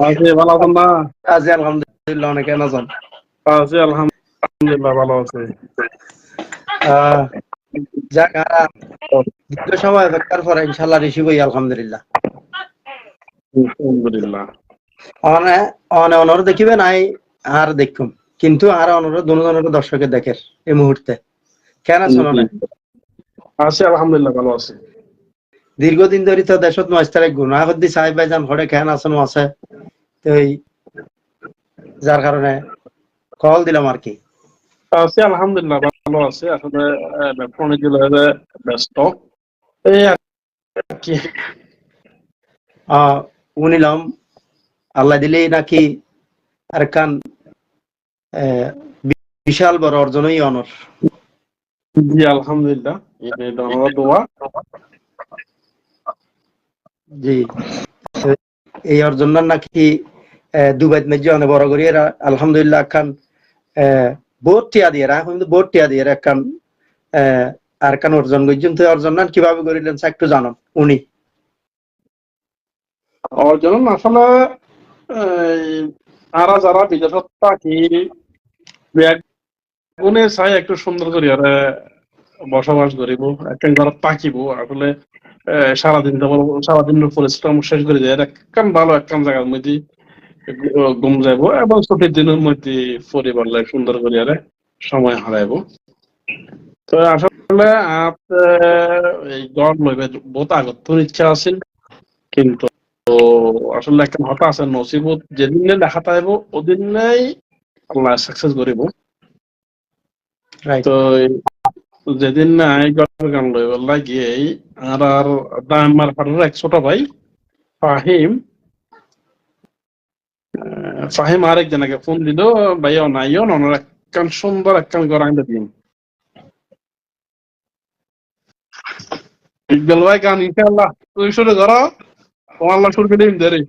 আছি ভালো আছেন না আছি আলহামদুলিল্লাহ অনেক আছি আলহামদুলিল্লাহ ভালো আছি। যাক দীর্ঘ সময় অপেক্ষার পরে ইনশাল্লাহ রিসিভ হই আলহামদুলিল্লাহ। আলহামদুলিল্লাহ। অনে অনে অনুরোধ দেখিবে নাই আর দেখুম। কিন্তু আর অনুরোধ দুজনের দর্শকের দেখের এই মুহূর্তে। কেন আছি আলহামদুলিল্লাহ ভালো আছি। দীর্ঘদিন ধরে তো দেশত নয়স্তারে গুণা সাহেব ভাইজান হরে কেন আছেন আছে। তো যার কারণে কল দিলাম আর কি। আছি আলহামদুলিল্লাহ ভালো আছি। আসলে ফোনে ব্যস্ত। এই কি? উনিলাম আল্লাহ দিলেই নাকি আর কান বিশাল বড় অর্জনই অনর। জি আলহামদুলিল্লাহ। ধন্যবাদ দোয়া। জি। এই নাকি দুবাইত মেজি অনেক বড় করি। এরা আলহামদুলিল্লাহ টিয়া দিয়ে। টিয়া দিয়ে আর কান অর্জন করছেন তো অর্জন কীভাবে করিলেন একটু জানান, উনি। অর্জন আসলে আরা যারা বিদেশত থাকি চাই একটু সুন্দর বসবাস করিব একটা ঘৰত থাকিব। আসলে সারাদিন সারাদিনের পরিশ্রম শেষ করে যায় একখান ভালো একখান জায়গার মধ্যে ঘুম যাইব এবং ছুটির দিনের মধ্যে পরিবার লাই সুন্দর করে আর সময় হারাইব। তো আসলে এই গড় লইবে বহুত আগত তোর ইচ্ছা আছিল কিন্তু আসলে একটা হতা আছে নসিবত যেদিনে দেখা পাইব ওদিনেই আল্লাহ সাকসেস করিব। তো যেদিন নাই গল্প গান লই বললা গিয়ে আর আর দামার ফাটার এক ছোট ভাই ফাহিম ফাহিম আরেক জনকে ফোন দিল ভাই অনাইও ওনার একখান সুন্দর একখান গরাং দিন। ইকবাল ভাই গান ইনশাআল্লাহ তুই শুরু করো। আল্লাহ শুরু করে দিন দেরি।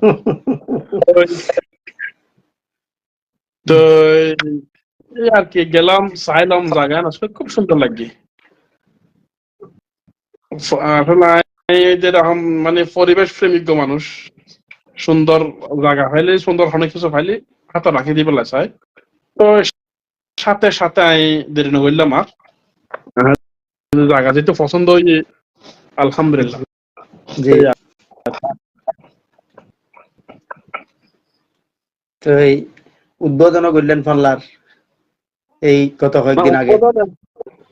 তো আর কি, গেলাম, চাইলাম জায়গা আসলে খুব সুন্দর লাগে মানে পরিবেশ প্রেমিক মানুষ। সুন্দর জায়গা পাইলে সুন্দর অনেক কিছু পাইলে হাতে রাখি দিবে চাই তো সাথে সাথে আমি দেরি নগরলাম আর। জায়গা যেহেতু পছন্দ হয়ে আলহামদুলিল্লাহ। তো এই উদ্বোধন করলেন ফাল্লার এই কত কয়েকদিন আগে।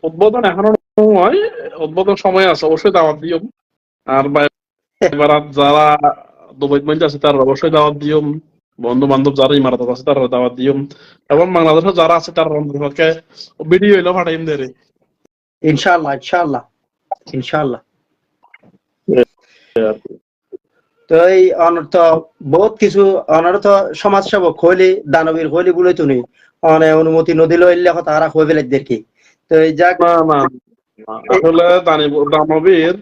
উদ্বোধন- এখনও নয় উদ্বোধন সময় আছে অবশ্যই দাওয়াত দিও আর এবার যারা দুবাই মধ্যে আছে তার অবশ্যই দাওয়াত দিও বন্ধু বান্ধব যারা ইমারত আছে তার দাওয়াত দিও এবং বাংলাদেশে যারা আছে তার অন্তর্পক্ষে ভিডিও এলো ফাটাইম দেরে ইনশাআল্লাহ ইনশাআল্লাহ। ইনশাআল্লাহ। তো এই অনর্থ বহুত কিছু অনর্থ সমাজ সেবক হইলি দানবীর হইলি বলে তুমি অনে অনুমতি নদী লইলে কথা আর হয়ে ফেলে দেখি। তো এই যাক। না না আসলে দানিব দানবীর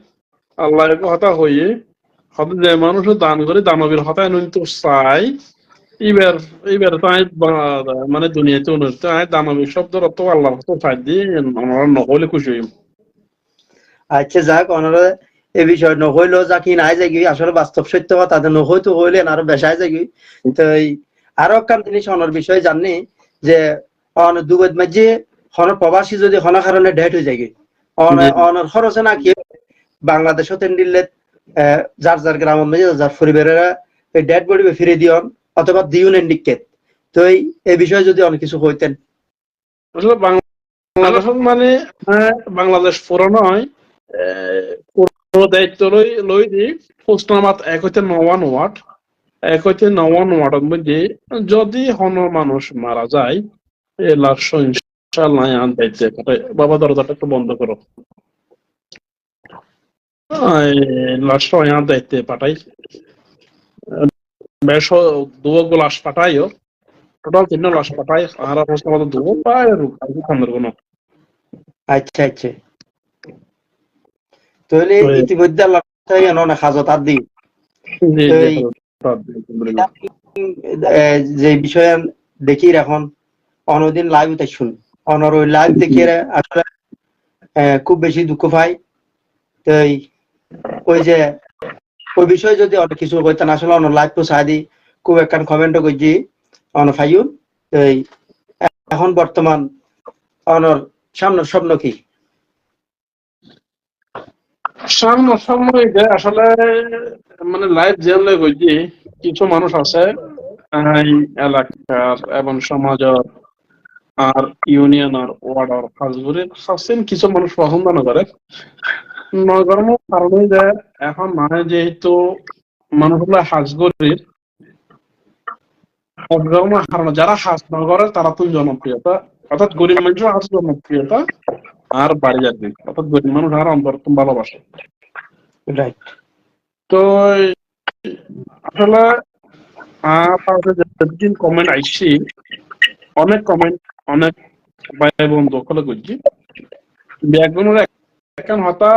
আল্লাহ কথা হইয়ে হয়তো যে মানুষ দান করে দানবীর হতায় তো চাই এইবার এইবার তো আমি মানে দুনিয়াতে অনুষ্ঠিত আমি দানবীর শব্দের অর্থ আল্লাহর হতো চাই দিয়ে আমরা নহলে খুশি হইম আচ্ছা যাক অনরে এই বিষয় নহইলেও যা কি নাই যাগি আসলে বাস্তব সত্য কথা তো নহইতো হইলেন আরও বেসায় যাগি তো আরও একখান জিনিস অনর বিষয় জানি যে অন দুবেদ মাঝে হনর প্রবাসী যদি হন কারণে ডেট হয়ে জি। অনর খরচে নাকি বাংলাদেশত দিলে যার যার গ্রামের মাঝে যার পরিবারেরা এই ডেট বডি ফিরে দিয়ন অথবা দিউন এন্ডিকেট তো এই বিষয়ে যদি অনেক কিছু হইতেন আসলে বাংলাদেশ মানে বাংলাদেশ পুরো নয় আহ, পুরো দায়িত্ব লই লই দি পোস্ট নামাত এক হইতে নওয়ান ওয়াট এক হইতে নওয়ান ওয়াটের মধ্যে যদি হন মানুষ মারা যায় এ লাশ ইনশাল্লাহ আন দায়িত্ব বাবা দরজাটা একটু বন্ধ করো। লাশ আন দায়িত্বে পাঠাই। বেশ দুগো লাশ পাঠাইও। টোটাল তিনটা লাশ পাঠাই। আর পোস্ট নামাত পায় রুখানের কোনো। আচ্ছা আচ্ছা। তাহলে তো ইতিমধ্যে আল্লাহ হাজত আর দিই তো যে বিষয়ে দেখি এখন অনদিন লাইভ তাই শুন। অনর ওই লাইভ দেখি আসলে খুব বেশি দুঃখ পাই তো ওই যে ওই বিষয়ে যদি অনেক কিছু কইতেন আসলে অন্য লাইভ তো সাদি খুব একখান কমেন্ট করছি অন ফাইউন এই এখন বর্তমান অনর সামনের স্বপ্ন কি? সামনে সময় যে আসলে মানে কিছু মানুষ আছে, এই এলাকার এবং সমাজের আর কাজগুলির সবচেয়ে কিছু মানুষ পছন্দ নকরে নগরম কারণে যে এখন মানে যেহেতু মানুষগুলো হারানো। যারা হাজ নগরে তারা তো জনপ্রিয়তা, অর্থাৎ গরিব মানুষের হাজ জনপ্রিয়তা। আর বাড়ি যাবে অর্থাৎ গরিব মানুষ আর অন্তরতম ভালোবাসে রাইট তো আসলে যেদিন কমেন্ট আইসি অনেক কমেন্ট অনেক ভাই বন্ধু সকলে করছি ব্যাকগ্রাউন্ডের এখন হতা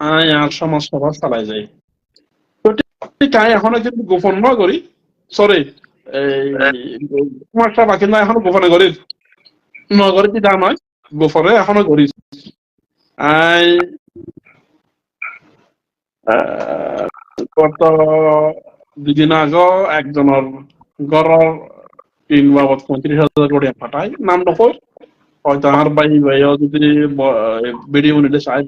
আয় আর সমাজ সভা চালাই যায় তো ঠিক আয় কিন্তু গোপন ন করি সরি এই তোমারটা বাকি না এখনও গোপনে করি নগরে কি দাম নয় গোপনে এখনও করি আই গত দুদিন আগে একজনের ঘরের টিন বাবদ পঁয়ত্রিশ হাজার করে পাঠায় নাম নকর হয়তো আর ভাই ভাইও যদি নিলে চাই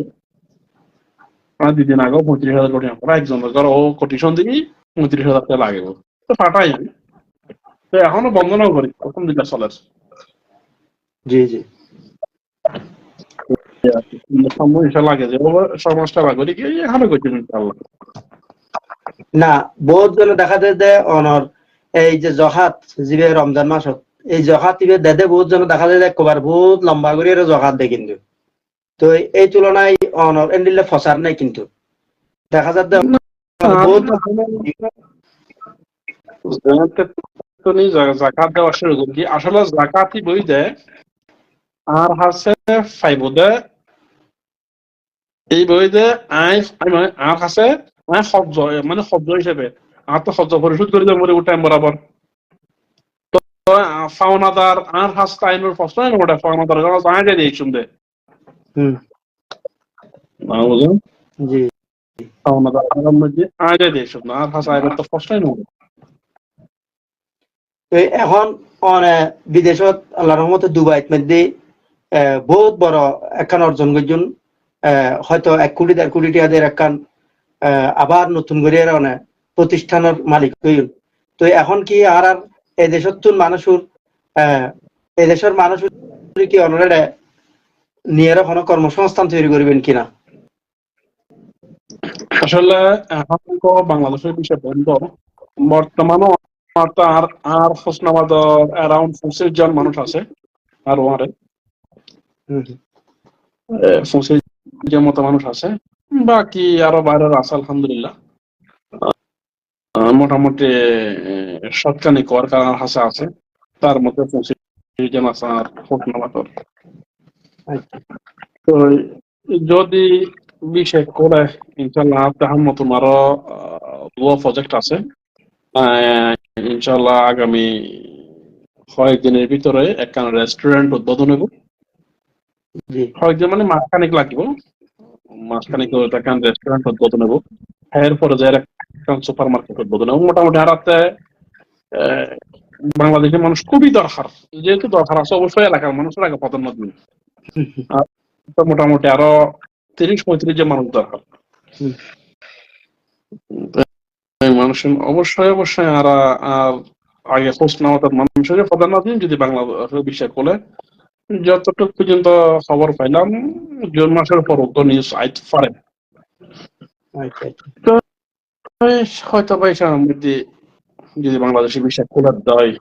আর দুদিন আগে পঁয়ত্রিশ হাজার কোটি টাকা একজনের ঘর ও কোটিশন দিবি পঁয়ত্রিশ হাজার টাকা লাগিব। তো পাঠাই তো এখনও বন্ধ না করি আলহামদুলিল্লাহ চলে। জি জি। না বহুত জনে দেখা যায় যে অনর এই যে জহাত যিবে রমজান মাসত এই জহাত ইবে দেদে বহুত জনে দেখা যায় যে একবার বহুত লম্বা করে এর জহাত দেয় কিন্তু। তো এই তুলনায় অনর এন্ডিলে ফসার নাই কিন্তু। দেখা যায় বহুত জাকাত দেওয়া শুরু করি। আসলে জাকাতই বই দেয় আর হাসে ফাইব দে এই বই দে আই মানে আর হাসে আই শব্দ মানে শব্দ হিসেবে আর তো শব্দ পরিশোধ করে দেবো ওটা টাইম বরাবর তো ফাওনাদার আর হাস টাইমের প্রশ্ন ওটা ফাওনাদার গাছ আয় দিয়ে দিয়েছুন দে। হুম জি। ফাওনাদার আর মধ্যে আর হাস তো এখন অনে বিদেশত আল্লাহর রহমতে দুবাইত মধ্যে আহ, বহুত বড় একখান অর্জন করছেন হয়তো এক কোটি, দেড় কোটি টাকাদের একখান আবার নতুন করে অনে প্রতিষ্ঠানের মালিক হইল তো এখন কি আর আর এই দেশত তুন মানুষের এই দেশের মানুষের কি অনরে নিয়ে কোনো কর্মসংস্থান তৈরি করবেন কিনা? আসলে বাংলাদেশের বিষয় বন্ধ। বর্তমানে আর আর হোসনাবাদ অ্যারাউন্ড পঁচিশ জন মানুষ আছে, আর ওয়ারে। পঁচিশ জন মতো মানুষ আছে বাকি আরও বাইরের আছে আলহামদুলিল্লাহ। মোটামুটি সৎকানি কর কারণ হাসে আছে তার মধ্যে পঁচিশ জন আছে আর হোসনাবাদর আচ্ছা। তো যদি বিশেষ করে ইনশাল্লাহ তাহার মতন আরও দুয়া প্রজেক্ট আছে ইনশাল্লাহ আগামী কয়েকদিনের ভিতরে একখান রেস্টুরেন্ট উদ্বোধন হইব। কয়েকদিন মানে মাসখানিক লাগবে। মাসখানিক একখান রেস্টুরেন্ট উদ্বোধন হইব এরপরে যে একখান সুপার মার্কেট উদ্বোধন হইব মোটামুটি হারাতে বাংলাদেশের মানুষ খুবই দরকার। যেহেতু দরকার আছে, অবশ্যই এলাকার মানুষের আগে নেই তো মোটামুটি আরও তিরিশ, পঁয়ত্রিশ জন মানুষ দরকার। মানুষ, অবশ্যই অবশ্যই, আর আর আগে খোঁজ নেওয়া মানুষের প্রধান দিন যদি বাংলাদেশের বিষয় করলে যতটুকু পর্যন্ত খবর পাইলাম জুন মাসের পর তো নিউজ আইতে পারে। আচ্ছা আচ্ছা। হয়তো বা এটার মধ্যে যদি বাংলাদেশের বিষয় খোলার দেয়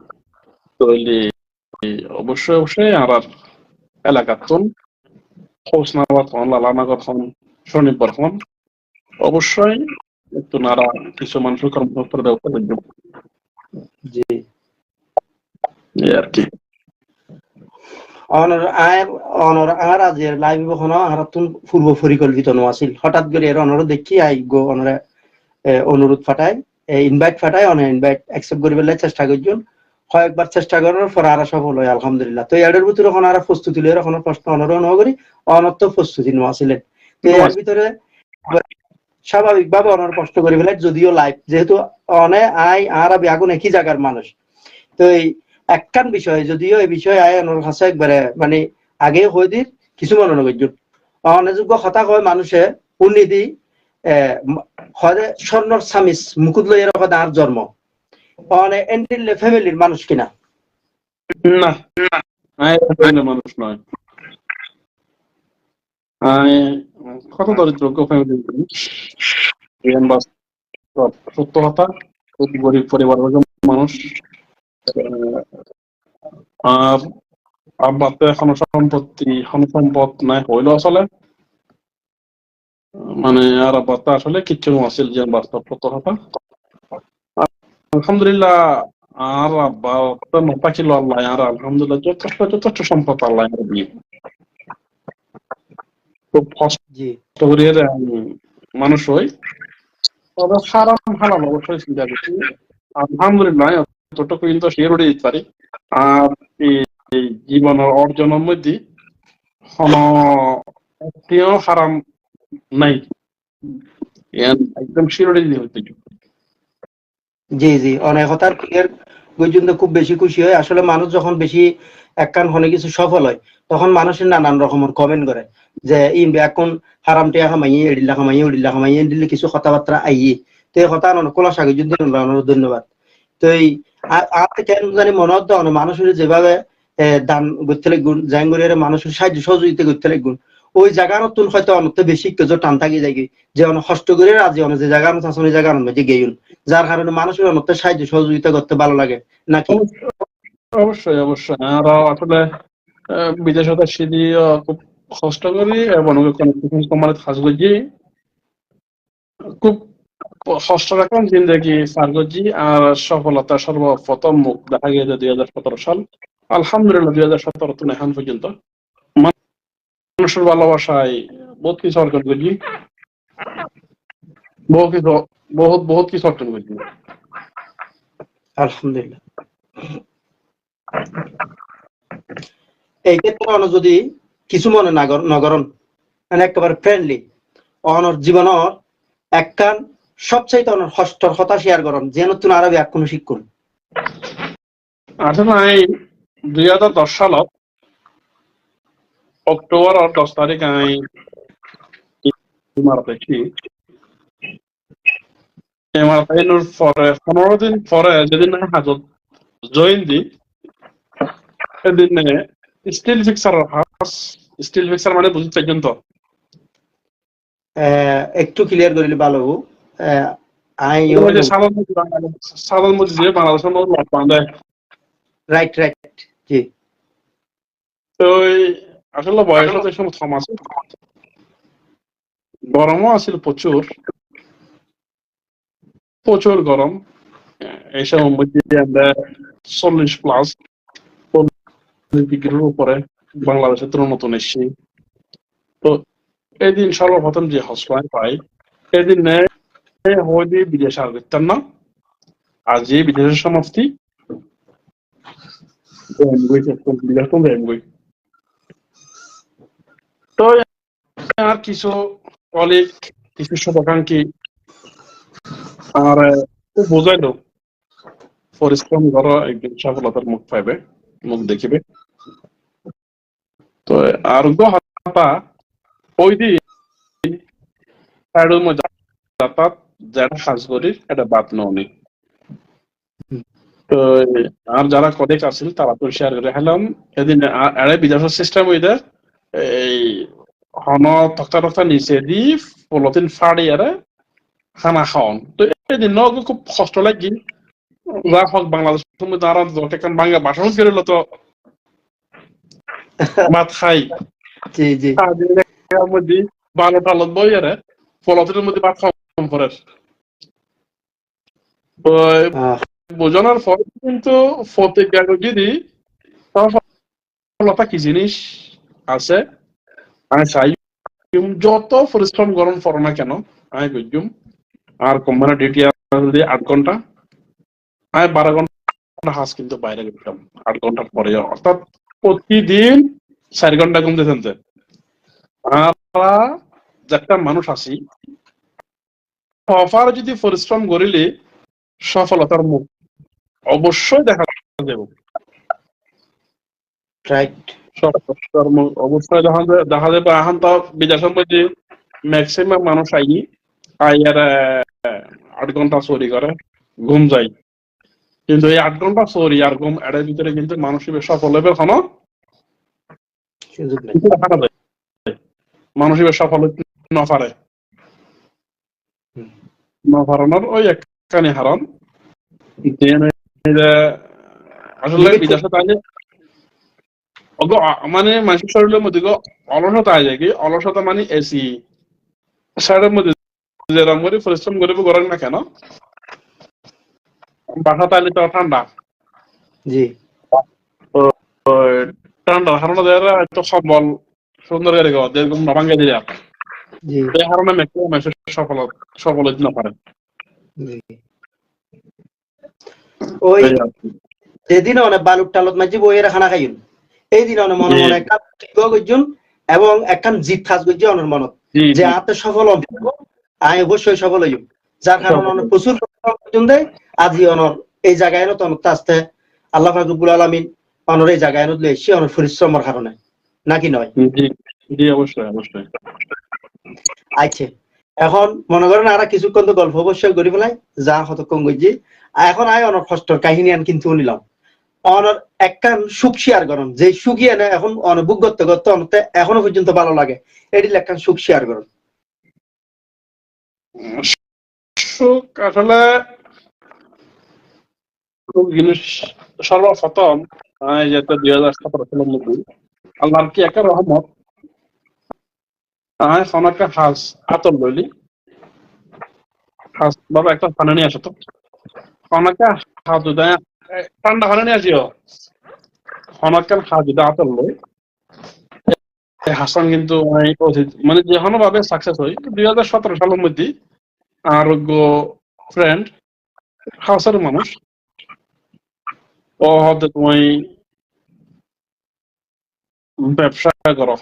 তাহলে অবশ্যই অবশ্যই আমার এলাকার তন হোসনাবাদ হন লালানগর হন শনিবার হন অবশ্যই একটু নারা কিছু মানুষের কর্মকর্তার ব্যবস্থা করবে জি। আর কি। অনর আয়ের অনর আর আজের লাইভ বখন আর পূর্ব পরিকল্পিত ন আছিল হঠাৎ করে এর অনর দেখি আই গো অনরে অনুরোধ ফাটাই ইনভাইট ফাটাই অনে ইনভাইট অ্যাকসেপ্ট করি পেলাই চেষ্টা করছেন কয়েকবার চেষ্টা করার পর আর সফল হয় আলহামদুলিল্লাহ। তো এর ভিতরে এখন আর প্রস্তুতি লই এখন প্রশ্ন অনর ন করি অনত প্রস্তুতি ন আছিলেন তো এর ভিতরে স্বাভাবিকভাবে অনার কষ্ট করে ফেলে যদিও লাইফ যেহেতু অনে আই আর আগুন একই জায়গার মানুষ। তো এই একখান বিষয়, যদিও এই বিষয়ে আয় অনর কাছে একবারে মানে আগে হয়ে দির কিছু মনে নগর অনেযোগ্য কথা কয় মানুষে উন্নতি স্বর্ণর সামিস মুকুট লই এরকম আর জন্ম। অনে ফ্যামিলির মানুষ কিনা? মানুষ নয়। কত দরিদ্র কথা মানুষ। আর আব্বাতে এখনও সম্পত্তি এখনও সম্পদ নাই হইল আসলে। মানে আর আব্বাতে আসলে কিচ্ছু আছিল যে বাস্তব কথা আলহামদুলিল্লাহ আর আব্বা তো নপা ছিল আল্লাহ আর আলহামদুলিল্লাহ যথেষ্ট যথেষ্ট সম্পদ আল্লাহ আর দিয়ে। খুব কষ্ট করে মানুষ হই। তবে হারাম হালাল অবশ্যই চিন্তা করছি। আলহামদুলিল্লাহ হারাম নাই। একদম জি জি অনেক কথার ক্লিয়ার খুব বেশি খুশি হয়। আসলে মানুষ যখন বেশি একখান হনে কিছু সফল হয়, তখন মানুষের নানান রকমের কমেন্ট করে যে ইন এখন হারাম টিয়া খামাইয়ে এডিল্লা খামাইয়ে উডিল্লা খামাইয়ে দিলে কিছু কথাবার্তা আইয়ে। তো এই কথা আনন্দ কোলা সাগে যদি ধন্যবাদ। তো এই আর জানি মনে হতো অনেক মানুষের যেভাবে দান করতে লাগুন জাঙ্গুরের মানুষের সাহায্য সহযোগিতা করতে লাগুন ওই জায়গার নতুন হয়তো অনেকটা বেশি কেজো টান থাকি যায় যে অনেক কষ্ট করে রাজি অনেক যে জায়গা আছে, ওই জায়গার মধ্যে গেইন যার কারণে মানুষের অনেকটা সাহায্য সহযোগিতা করতে ভালো লাগে, নাকি? অবশ্যই অবশ্যই। আর আসলে বিদেশে খুব কষ্ট করি এবং কাজ করছি খুব কষ্ট রাখলাম জিন্দগি করছি আর সফলতা সর্বপ্রথম মুখ। দেখা গিয়েছে দুই হাজার সতেরো সাল। আলহামদুলিল্লাহ, দুই হাজার সতেরো তো এখন পর্যন্ত। মানুষের ভালোবাসায় বহুত কিছু অর্জন করছি বহু কিছু, বহুত বহুত কিছু অর্জন করছি আলহামদুলিল্লাহ। এই ক্ষেত্রে অন যদি কিছু মনে নাগর নগরন মানে একেবারে ফ্রেন্ডলি অনর জীবনর একখান সবচাইতে অনর হস্তর কথা শেয়ার করন যে নতুন আরবি এক কোনো শিক্ষণ আসলে আমি দুই হাজার দশ সালত অক্টোবর আর দশ তারিখ আমি আছি ইমারত পরে পনেরো দিন পরে যেদিন আমি হাজত জয়েন দি সেদিন স্টিল ফিক্সার হাস স্টিল ফিক্সার মানে বুঝতে চাইছেন তো? আহ, একটু ক্লিয়ার করিলে ভালো লকডাউন রাইট রাইট জি। তো আসলে বয়স তো সময় কম আছে। গরমও আছিল প্রচুর। প্রচুর গরম। এই সময় মধ্যে আমরা চল্লিশ প্লাস ডিগ্রির উপরে বাংলাদেশের তুলনা নতুন এসছি। তো এদিন সর্বপ্রথম যে হসলাইন পাই এদিন হয়নি আর দেখতাম না। আর যে বিদেশের সমাপ্তি, তো আর কিছু কলিগ কিছু শুভাকাঙ্ক্ষী আর বোঝাইলো পরিশ্রম করো, একদিন সফলতার মুখ পাইবে, মুখ দেখিবে। তো আর হাতা ওই দিন যারা কাজ করি এটা বাদ ননি তো আর যারা কলিগ আছিল তারা তো শেয়ার করে হেলাম এদিন আরে বিদেশের সিস্টেম হইতে এই হন তক্তা তক্তা নিচে দি পলতিন ফাড়ি আরে খানা খাওয়ান। তো এদিন খুব কষ্ট লাগি। যা হোক বাংলাদেশ তুমি তারা যতক্ষণ বাংলা ভাষা করিল তো। ভাত খাই। জি জি। মধ্যে টালত বই আরে পলতিনের মধ্যে ভাত খাওয়ান পরে। বোঝানোর পর কিন্তু ফতেক দি সফলতা কি জিনিস আছে? আমি চাই যত পরিশ্রম গরম করো না কেন আমি বুঝুম। আর কোম্পানি ডিউটি যদি আট ঘণ্টা। আমি বারো ঘণ্টা হাস কিন্তু বাইরে গেছিলাম আট ঘণ্টার পরে। অর্থাৎ প্রতিদিন চার ঘণ্টা ঘুম দিতেন আমরা যে একটা মানুষ আছি সফার যদি পরিশ্রম করিলে সফলতার মুখ। অবশ্যই দেখা রাইট সফলতার মুখ। অবশ্যই দেখা যাবে দেখা যাবে এখন তো বিদেশের মধ্যে ম্যাক্সিমাম মানুষ আই আই আর আহ, আট ঘণ্টা চুরি করে ঘুম যায়। কিন্তু এই আট ঘণ্টা চুরি আর ঘুম এর ভিতরে কিন্তু মানুষ সফল হবে কোনো মানুষ সফল হইতে না পারে। না পারানোর ওই একখানি হারান। আসলে বিদেশে তাইলে মানে মানুষের শরীরের মধ্যে অলসতা আয় যায় কি? অলসতা মানে এসি শারীরের মধ্যে যেরকম করে পরিশ্রম করিব করেন না কেন? বাসা তাইলে তো ঠান্ডা। জি। ঠান্ডা হারানো দেয় তো সম্বল সুন্দর করে গো যেরকম নবাঙ্গে দিলে জি এই হারানো ম্যাক্সিমাম মানুষের সফল সফল হইতে না পারে। ওই এই আর কি। যেদিন অনেক বালুর টালত মাঝি বইয়ের খানা খাইন এই দিন অনেক মনে মনে একটা এবং একখান জিত খাস করছি অনেক মনত। যে আতে সফল হব আমি অবশ্যই সফল হইম যার কারণে অনেক প্রচুর আজি অনর এই জায়গায় নত আসতে আল্লাহ ফাকুবুল আলমিন অনর এই জায়গায় নত এসে অনেক পরিশ্রমের কারণে। নাকি নয়? জি জি অবশ্যই অবশ্যই। আচ্ছা এখন মনে করেন আর কিছুক্ষণ তো গল্প অবশ্যই করি পেলাই যা কতক্ষণ করছি এখন আয় অনেক কষ্টর কাহিনী আন কিন্তু নিলাম। অনর একখান সুখ শেয়ার করেন যে সুখী এনে এখন অনুভব করতে করতে অনতে এখনও পর্যন্ত ভালো লাগে এটি একখান সুখ শেয়ার করেন। সুখ আসলে সর্বপ্রথম আহ, এই যে তো দুই হাজার সতেরো সালের মধ্যে আল্লাহর কি একটা রহমত? আয় একটা হাঁস, আতর লইলি। হাঁস, বাবা, একটা ফানে নিয়ে আসো তো। অনেকে হাত উদয় ঠান্ডা ফানে নিয়ে আসিও। অনেকে হাত উদয় আতর লই। হাসান কিন্তু মানে যে কোনো ভাবে সাকসেস হই দুই হাজার সতেরো সালের মধ্যে আরোগ্য ফ্রেন্ড হাউসের মানুষ। ও হতে তুমি ব্যবসা করো।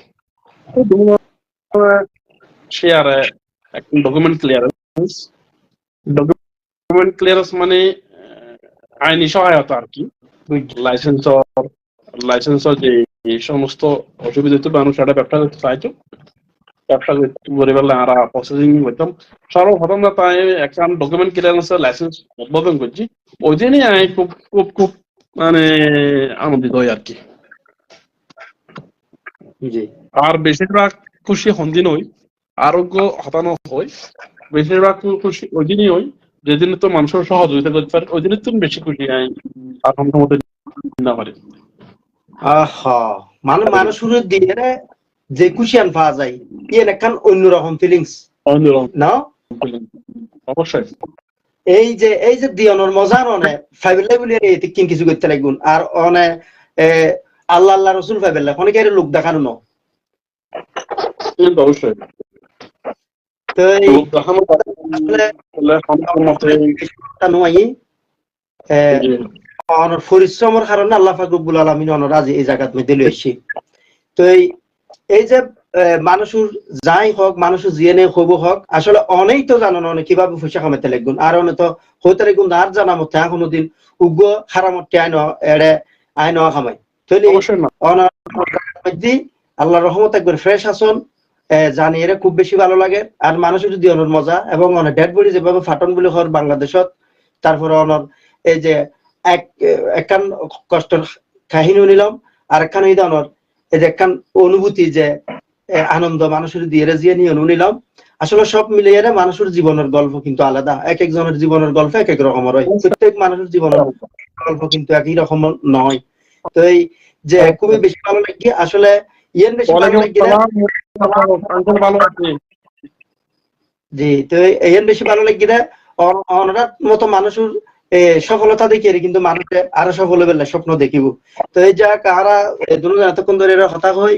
মানে আইনি সহায়তা আর কি। লাইসেন্সর লাইসেন্সর যে সমস্ত অসুবিধা মানুষ একটা ব্যবসা করতে ব্যবসা করে পেলে আমরা প্রসেসিং করতাম। সর্বপ্রথম না তাই একটা ডকুমেন্ট ক্লিয়ারেন্স লাইসেন্স উদ্বোধন করছি। ওই দিনই আমি খুব খুব খুব মানে আনন্দিত হই আর কি। জি। আর বেশিরভাগ খুশি হন্দিন হই আরোগ্য হতানো হই। বেশিরভাগ খুশি ওই দিনই হই যেদিন তো মানুষের সহযোগিতা করতে পারে ওই দিনই তো বেশি খুশি আমি আলহামদুলিল্লাহ না পারি। আহা মানে মানুষের দিয়ে যে খুশিয়ান পাওয়া যায় ইয়ে একখান অন্যরকম ফিলিংস অন্যরকম না? অবশ্যই। এই যে এই যে দিয়নের মজা ননে ফাইবেলাই বলি এই তিকিন কিছু করতে লাগুন আর অনে আল্লাহ আল্লাহ রসুল ফাইবেলা অনেকে লোক দেখানো ন? কিন্তু অবশ্যই। তো এই পরিশ্রমের কারণে আল্লাহ ফাকরুল আলমিন এই জায়গাত মধ্যে লইছি তো এই যে মানুষের যাই হোক মানুষের জিয়ে নেই হব হোক আসলে অনেক তো জানো না অনেক কীভাবে পয়সা কামাইতে লাগবেন আর অনেক তো হইতে লাগবেন আর জানা মতে কোনোদিন উগ্র হারামতে আইন এড়ে আইন কামাই। তাহলে অনার আল্লাহ রহমত একবার ফ্রেশ আসন। জানি, এরা খুব বেশি ভালো লাগে। আর মানুষের যদি অনর মজা, এবং অনেক ডেড বডি যেভাবে ফাটন বলে হর বাংলাদেশত, তারপরে অনর এই যে এক একখান কষ্টের কাহিনী নিলাম, আর একখান এই ধরনের এই যে একখান অনুভূতি যে আনন্দ, মানুষের দিয়ে জিয়ে নিয়ে নিলাম, আসলে সব মিলিয়ে রে মানুষের জীবনের গল্প কিন্তু আলাদা। এক একজনের জীবনের গল্প এক এক রকমের হয়। প্রত্যেক মানুষের জীবনের গল্প কিন্তু একই রকম নয়। তো এই যে, খুবই বেশি ভালো লাগে। আসলে ইয়েন বেশি ভালো ওয়ালাইকুম লাগে সালাম ভালো আছি। জি তো বেশি ভালো লাগে রে? অনরাত মতো মানুষের সফলতা দেখিয়ে কিন্তু মানুষে আরও সফল স্বপ্ন দেখিব। তো এই যা কারা দুজন এতক্ষণ ধরে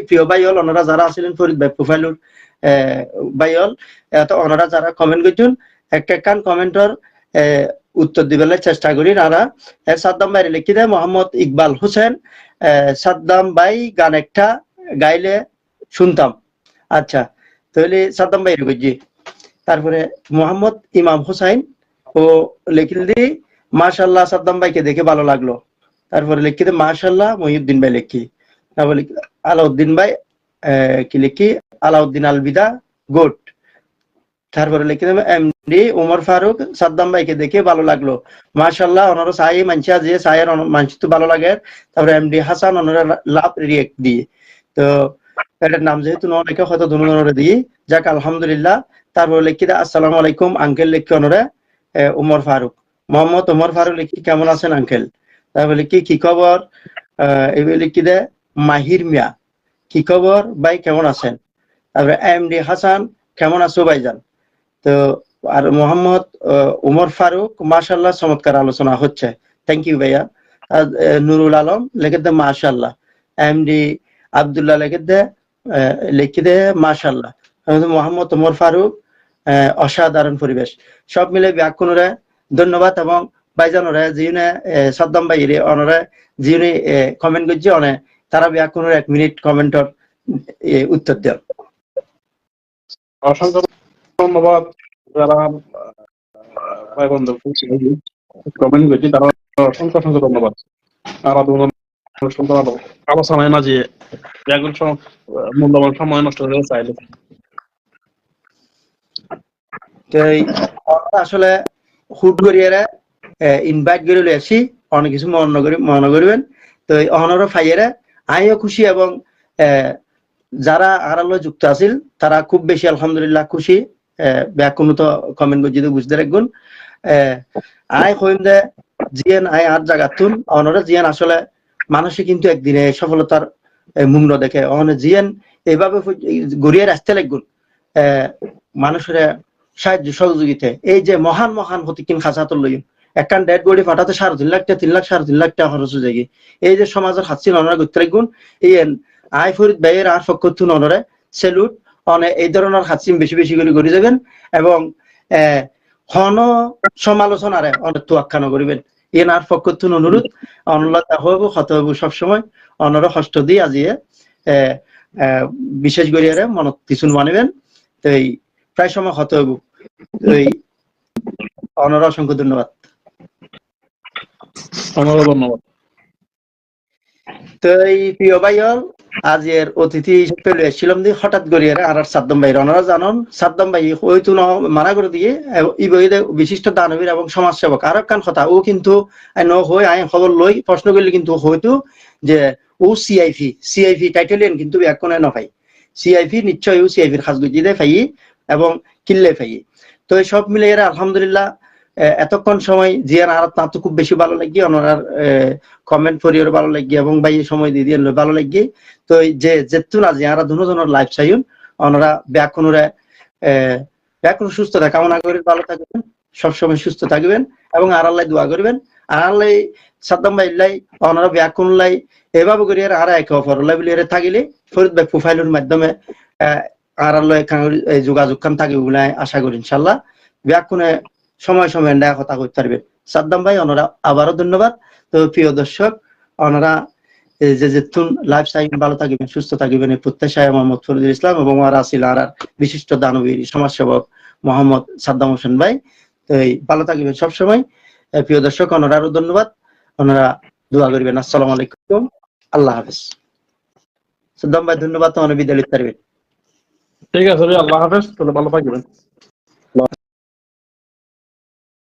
প্রিয় ভাই হল ওনারা যারা আছিলেন ফরিদ ভাই প্রোফাইলর ভাই হল এত ওনারা যারা কমেন্ট করছেন কান কমেন্টর উত্তর দিবেলে চেষ্টা করি। নারা সাদ্দাম ভাই লিখি দেয় মোহাম্মদ ইকবাল হোসেন সাদ্দাম ভাই গান একটা গাইলে শুনতাম। আচ্ছা তাহলে সাদ্দাম ভাই বুঝছি তারপরে মোহাম্মদ ইমাম হুসাইন ও লিখিল দি মাশাল্লাহ সাদ্দাম ভাইকে দেখে ভালো লাগল। তারপরে লিখি দে মাশাল্লাহ মহিউদ্দিন ভাই লিখি। তারপরে আলাউদ্দিন ভাই কি লিখি? আলাউদ্দিন আলবিদা গোট তারপরে লিখে দেবে এমডি উমর ফারুক, সাদ্দাম ভাইকে দেখে ভালো লাগল। মাশাল্লাহ ওনারও সাই মানছি যে সাইয়ের মানছি তো ভালো লাগে। তারপরে এমডি হাসান ওনারা লাভ রিয়েক্ট দিয়ে তো এটার নাম যেহেতু অনেকে হয়তো ধন্যবাদ দিয়ে যাক আলহামদুলিল্লাহ। তারপরে লিখি আসসালামু আলাইকুম আঙ্কেল লিখি আহ, উমর ফারুক। মোহাম্মদ উমর ফারুক লিখি কেমন আছেন আঙ্কেল তারপরে লিখি কি খবর? এবার লিখি দে মাহির মিয়া। কি খবর? ভাই কেমন আছেন? তারপরে এম ডি হাসান কেমন আছো ভাইজান তো আর মোহাম্মদ উমর ফারুক মাশাল্লাহ চমৎকার আলোচনা হচ্ছে। থ্যাংক ইউ ভাইয়া। নুরুল আলম লিখে দে মাশাল্লাহ এমডি আব্দুল্লাহ লিখে দে লিখে দে মাশাল্লাহ মোহাম্মদ উমর ফারুক অসাধারণ পরিবেশ। সব মিলে ব্যাকুণরে ধন্যবাদ এবং যিনি কমেন্ট করছে, অনে তারা ব্যাকুণের এক মিনিট কমেন্টর উত্তর দেন। অসংখ্য ধন্যবাদ যারা ভাই বন্ধু কমেন্ট তারা অসংখ্য অসংখ্য ধন্যবাদ। আর আলো আলোচনায় না যে মূল্যবান সময় নষ্ট হয়ে চাইলে। আসলে হুট ইনভাইট করে আসি, অনেক কিছু মনে করি মনে করিবেন তো অনর ফাইয়েরে আমিও খুশি এবং যারা আড়ালো যুক্ত আছিল, তারা খুব বেশি আলহামদুলিল্লাহ খুশি। ব্যাকুণ তো কমেন্ট তো বুঝতে রাখুন আই কইম যে জিয়ান আই আর জাগাতুন অনরা জিয়ান আসলে মানুষে কিন্তু একদিনে সফলতার মুগ্ন দেখে। অনে জিয়ান এইভাবে এই গড়িয়ে আসতে লাগুন মানুষের সাহায্য সহযোগিতা এই যে মহান মহান হতিকিন খাসাতর লইম একখান ডেড বডি ফাটাতে সাড়ে তিন লাখ তিন লাখ, সাড়ে তিন লাখ টাকা খরচ হয়ে যায়। এই যে সমাজের হাসিন অনারা করতে রাখুন এই আই ফরিদ ভাইয়ের আর ফকতুন অনরে সেলুট অনে এই ধরনের হাসিন বেশি বেশি করে করে যাবেন এবং হন সমালোচনারে অনেক তোয়াক্কা নকরিবেন এন আর ফকতুন অনুরোধ অনলতা হব হত সব সবসময়। অনর হস্ত দিয়ে আজিয়ে বিশেষ করিয়ারে মনত কিছু মানিবেন তো এই প্রায় সময় হত এই অনর অসংখ্য ধন্যবাদ। অনর ধন্যবাদ। তো এই প্রিয় ভাইয়ল আজ এর অতিথি হিসেবে লই আসছিলাম দিয়ে হঠাৎ করিয়ে আর আর সাদ্দাম ভাই রনারা জানন, সাদ্দাম ভাই হয়তো ন মানা করে দিয়ে এবং ই বইতে বিশিষ্ট দানবীর এবং সমাজসেবক। আর একখান কথা, ও কিন্তু ন হই আই খবর লই প্রশ্ন করলে কিন্তু হয়তো যে, ও সিআইপি সিআইপি টাইটেলিয়ান কিন্তু ব্যাকরণে ন পাই সিআইপি নিশ্চয় ও সিআইপির খাস গুজিদে পাই এবং কিল্লে ফাই তো সব মিলে এরা আলহামদুলিল্লাহ এতক্ষণ সময় জিয়ার আর তার তো খুব বেশি ভালো লাগি ওনার কমেন্ট করিও ভালো লাগি এবং ভাই সময় দিয়ে দিয়ে ভালো লাগি। তো যে যেতুন আজি আরা দুজনের লাইফ চাইন ওনারা ব্যাকুণরে ব্যাকুণ সুস্থতা কামনা করি ভালো থাকবেন, সবসময় সুস্থ থাকবেন এবং আর আল্লাহ দোয়া করবেন। আর আল্লাহ সাদ্দাম ভাই লাই ওনারা ব্যাকুণ লাই, এভাবে করি আর একে অপর লাই বলি থাকিলে, ফরিদ ভাই প্রোফাইলের মাধ্যমে আর আল্লাহ যোগাযোগ খান থাকি বলে আশা করি ইনশাল্লাহ। ব্যাকুণে সময় সময় দেখা কথা করতে পারবেন সাদ্দাম ভাই ওনারা আবারও ধন্যবাদ। তো প্রিয় দর্শক ওনারা এই যে যেতুন লাইফ সাইন ভালো থাকবেন, সুস্থ থাকবেন, এই প্রত্যাশায় মোহাম্মদ ফরিদুল ইসলাম এবং আর আসিল আর বিশিষ্ট দানবীর, সমাজসেবক মোহাম্মদ সাদ্দাম হোসেন ভাই। তো এই, ভালো থাকবেন সবসময়। প্রিয় দর্শক ওনারা আরও ধন্যবাদ। ওনারা দোয়া করবেন। আসসালামু আলাইকুম। আল্লাহ হাফেজ। সাদ্দাম ভাই, ধন্যবাদ। তোমার বিদ্যালয় পারবেন। ঠিক আছে আল্লাহ হাফেজ। তাহলে ভালো থাকবেন।